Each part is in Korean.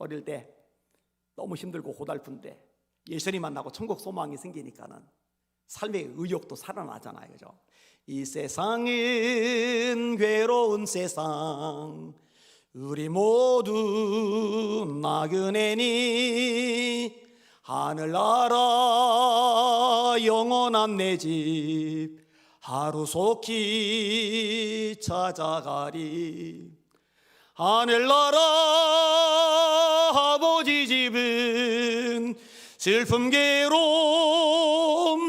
어릴 때 너무 힘들고 고달픈데 예수님 만나고 천국 소망이 생기니까는 삶의 의욕도 살아나잖아요. 그죠? 이 세상은 괴로운 세상 우리 모두 나그네니 하늘나라 영원한 내 집 하루속히 찾아가리 하늘나라 아버지 집은 슬픔 괴로움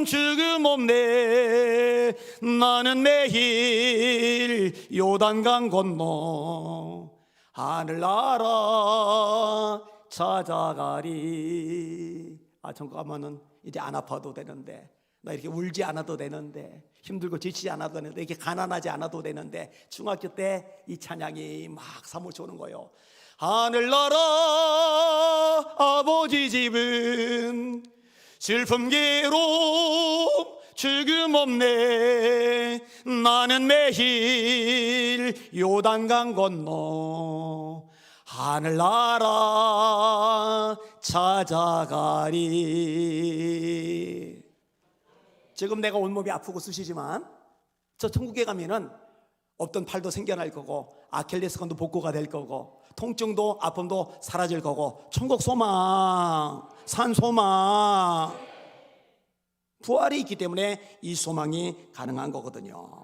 죽음 없네. 나는 매일 요단강 건너 하늘나라 찾아가리. 아 가면은 이제 안 아파도 되는데 나 이렇게 울지 않아도 되는데 힘들고 지치지 않아도 되는데 이렇게 가난하지 않아도 되는데 중학교 때 이 찬양이 막 사무쳐 오는 거예요. 하늘나라 아버지 집은 슬픔 괴로움 죽음 없네. 나는 매일 요단강 건너 하늘나라 찾아가리 지금 내가 온몸이 아프고 쑤시지만 저 천국에 가면은 없던 팔도 생겨날 거고 아킬레스건도 복구가 될 거고 통증도 아픔도 사라질 거고 천국 소망 산 소망 부활이 있기 때문에 이 소망이 가능한 거거든요.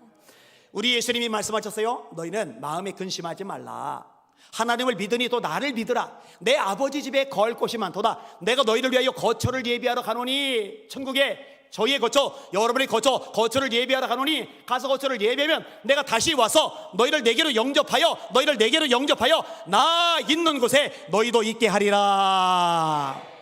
우리 예수님이 말씀하셨어요. 너희는 마음에 근심하지 말라. 하나님을 믿으니 또 나를 믿으라. 내 아버지 집에 거할 곳이 많도다. 내가 너희를 위하여 거처를 예비하러 가노니 천국에 저희의 거처 여러분의 거처 거처를 예비하러 가노니 가서 거처를 예비하면 내가 다시 와서 너희를 내게로 영접하여 너희를 내게로 영접하여 나 있는 곳에 너희도 있게 하리라.